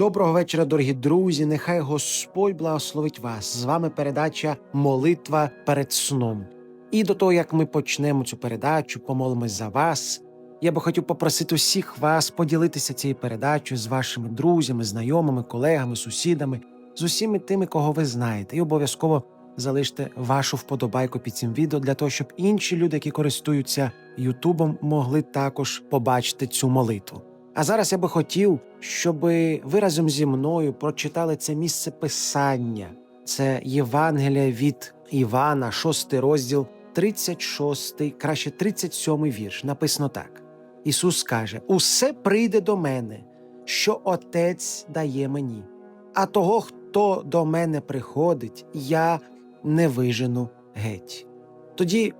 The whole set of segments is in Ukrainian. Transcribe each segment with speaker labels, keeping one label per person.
Speaker 1: Доброго вечора, дорогі друзі. Нехай Господь благословить вас. З вами передача Молитва перед сном. І до того, як ми почнемо цю передачу, помолимось за вас. Я би хотів попросити усіх вас поділитися цією передачею з вашими друзями, знайомими, колегами, сусідами, з усіми тими, кого ви знаєте, і обов'язково залиште вашу вподобайку під цим відео для того, щоб інші люди, які користуються Ютубом, могли також побачити цю молитву. А зараз я би хотів, щоб ви разом зі мною прочитали це місце писання. Це Євангелія від Івана, 6 розділ, 36, краще 37 вірш. Написано так: Ісус каже: Усе прийде до мене, що Отець дає мені, а того, хто до мене приходить, я не вижену геть. Тоді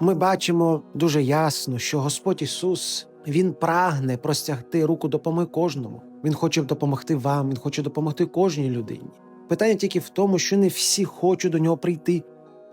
Speaker 1: ми бачимо дуже ясно, що Господь Ісус Він прагне простягти руку допомоги кожному. Він хоче допомогти вам, він хоче допомогти кожній людині. Питання тільки в тому, що не всі хочуть до нього прийти.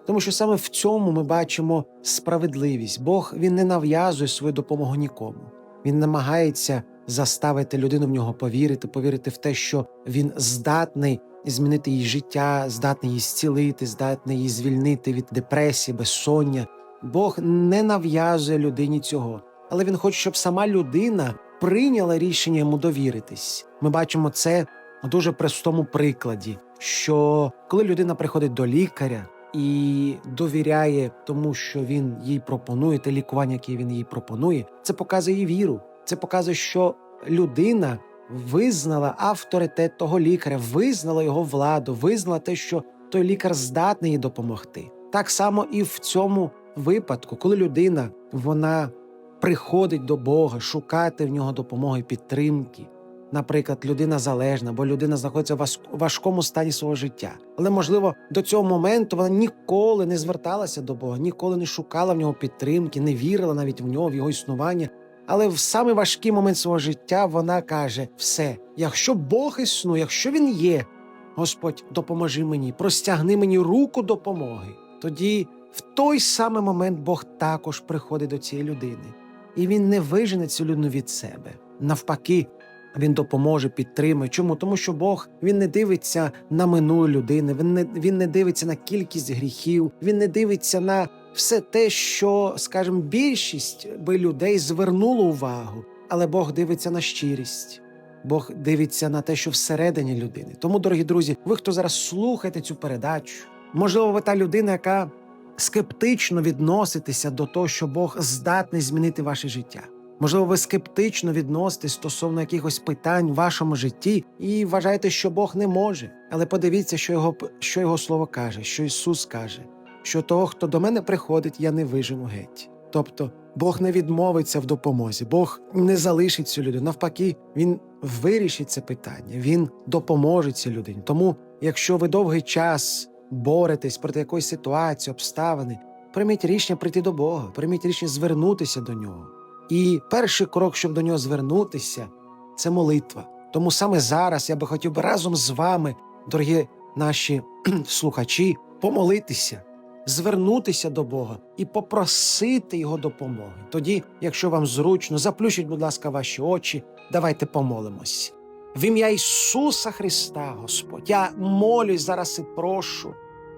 Speaker 1: Тому що саме в цьому ми бачимо справедливість. Бог він не нав'язує свою допомогу нікому. Він намагається заставити людину в нього повірити, повірити в те, що він здатний змінити її життя, здатний її зцілити, здатний її звільнити від депресії, безсоння. Бог не нав'язує людині цього, але він хоче, щоб сама людина прийняла рішення йому довіритись. Ми бачимо це у дуже простому прикладі, що коли людина приходить до лікаря і довіряє тому, що він їй пропонує, те лікування, яке він їй пропонує, це показує віру. Це показує, що людина визнала авторитет того лікаря, визнала його владу, визнала те, що той лікар здатний їй допомогти. Так само і в цьому випадку, коли людина вона приходить до Бога, шукати в нього допомоги, підтримки. Наприклад, людина залежна, бо людина знаходиться в важкому стані свого життя. Але, можливо, до цього моменту вона ніколи не зверталася до Бога, ніколи не шукала в нього підтримки, не вірила навіть в нього, в його існування. Але в самий важкий момент свого життя вона каже: все, якщо Бог існує, якщо він є, Господь, допоможи мені, простягни мені руку допомоги. Тоді в той самий момент Бог також приходить до цієї людини, і він не вижене цю людину від себе. Навпаки, він допоможе, підтримує. Чому? Тому що Бог він не дивиться на минулу людину, він не, він не дивиться на кількість гріхів, він не дивиться на все те, що, скажімо, більшість би людей звернуло увагу, але Бог дивиться на щирість. Бог дивиться на те, що всередині людини. Тому, дорогі друзі, ви, хто зараз слухаєте цю передачу, можливо, ви та людина, яка скептично відноситеся до того, що Бог здатний змінити ваше життя. Можливо, ви скептично відноситесь стосовно якихось питань в вашому житті і вважаєте, що Бог не може. Але подивіться, що його, що його слово каже, що Ісус каже, що того, хто до мене приходить, я не вижену геть. Тобто Бог не відмовиться в допомозі, Бог не залишить цю людину. Навпаки, Він вирішить це питання, Він допоможе цій людині. Тому, якщо ви довгий час боретесь проти якоїсь ситуації, обставини, прийміть рішення прийти до Бога, прийміть рішення звернутися до нього. І перший крок, щоб до нього звернутися, це молитва. Тому саме зараз я би хотів би разом з вами, дорогі наші слухачі, помолитися, звернутися до Бога і попросити Його допомоги. Тоді, якщо вам зручно, заплющіть, будь ласка, ваші очі, давайте помолимось. В ім'я Ісуса Христа, Господь, я молюсь зараз і прошу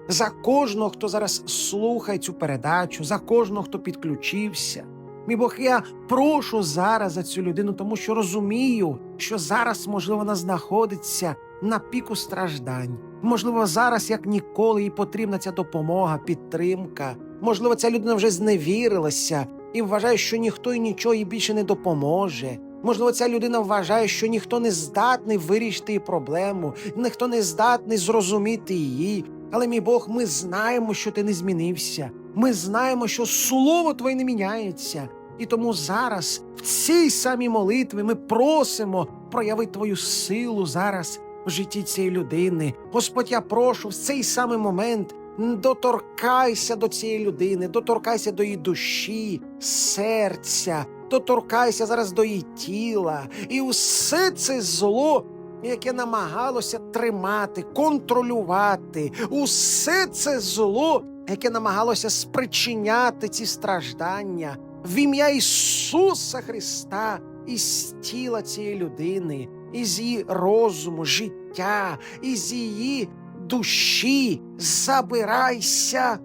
Speaker 1: за кожного, хто зараз слухає цю передачу, за кожного, хто підключився. Мій Бог, я прошу зараз за цю людину, тому що розумію, що зараз, можливо, вона знаходиться на піку страждань. Можливо, зараз як ніколи їй потрібна ця допомога, підтримка. Можливо, ця людина вже зневірилася і вважає, що ніхто і нічого їй більше не допоможе. Можливо, ця людина вважає, що ніхто не здатний вирішити проблему, ніхто не здатний зрозуміти її. Але, мій Бог, ми знаємо, що ти не змінився. Ми знаємо, що слово твоє не міняється. І тому зараз, в цій самій молитві, ми просимо прояви твою силу зараз в житті цієї людини. Господь, я прошу в цей самий момент доторкайся до цієї людини, доторкайся до її душі, серця, доторкайся зараз до її тіла. І усе це зло, яке намагалося тримати, контролювати, усе це зло, яке намагалося спричиняти ці страждання в ім'я Ісуса Христа із тіла цієї людини, із її розуму, життя, із її душі. Забирайся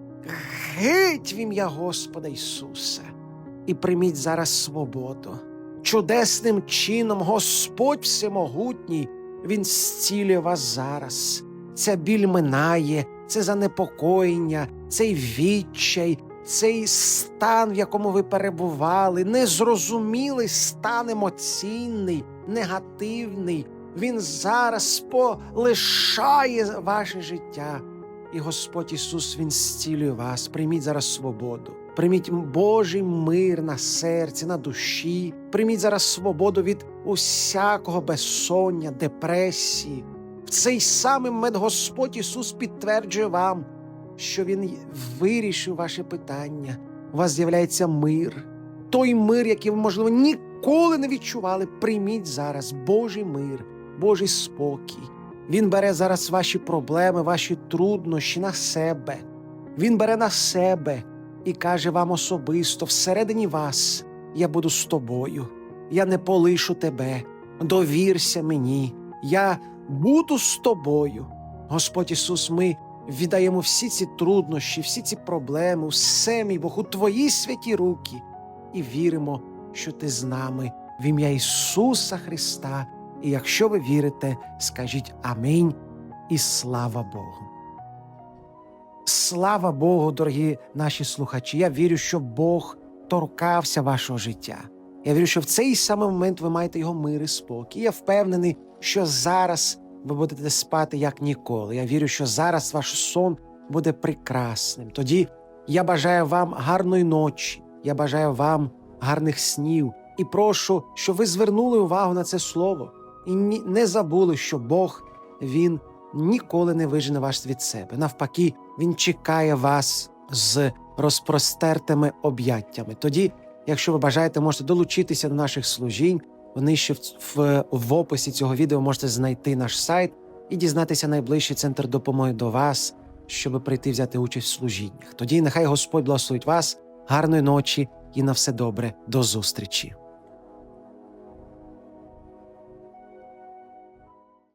Speaker 1: геть в ім'я Господа Ісуса і прийміть зараз свободу. Чудесним чином Господь Всемогутній, Він зцілює вас зараз. Ця біль минає, це занепокоєння, цей відчай, цей стан, в якому ви перебували, незрозумілий стан емоційний, негативний. Він зараз полишає ваше життя. І Господь Ісус Він зцілює вас. Прийміть зараз свободу. Прийміть Божий мир на серці, на душі. Прийміть зараз свободу від усякого безсоння, депресії. В цей самий момент Господь Ісус підтверджує вам, що Він вирішив ваше питання. У вас з'являється мир. Той мир, який ви, можливо, ніколи не відчували. Прийміть зараз Божий мир, Божий спокій. Він бере зараз ваші проблеми, ваші труднощі на себе. Він бере на себе і каже вам особисто, всередині вас, я буду з тобою, я не полишу тебе, довірся мені, я буду з тобою. Господь Ісус, ми віддаємо всі ці труднощі, всі ці проблеми, все, мій Бог, у Твої святі руки, і віримо, що Ти з нами в ім'я Ісуса Христа. І якщо ви вірите, скажіть Амінь і слава Богу. Слава Богу, дорогі наші слухачі. Я вірю, що Бог торкався вашого життя. Я вірю, що в цей самий момент ви маєте його мир і спокій. Я впевнений, що зараз ви будете спати як ніколи. Я вірю, що зараз ваш сон буде прекрасним. Тоді я бажаю вам гарної ночі, я бажаю вам гарних снів і прошу, щоб ви звернули увагу на це слово і не забули, що Бог він ніколи не вижене вас від себе. Навпаки, він чекає вас з розпростертими об'яттями. Тоді, якщо ви бажаєте, можете долучитися до наших служінь. Вони ще в, в, в описі цього відео можете знайти наш сайт і дізнатися найближчий центр допомоги до вас, щоб прийти взяти участь в служіннях. Тоді нехай Господь благословить вас, гарної ночі і на все добре. До зустрічі.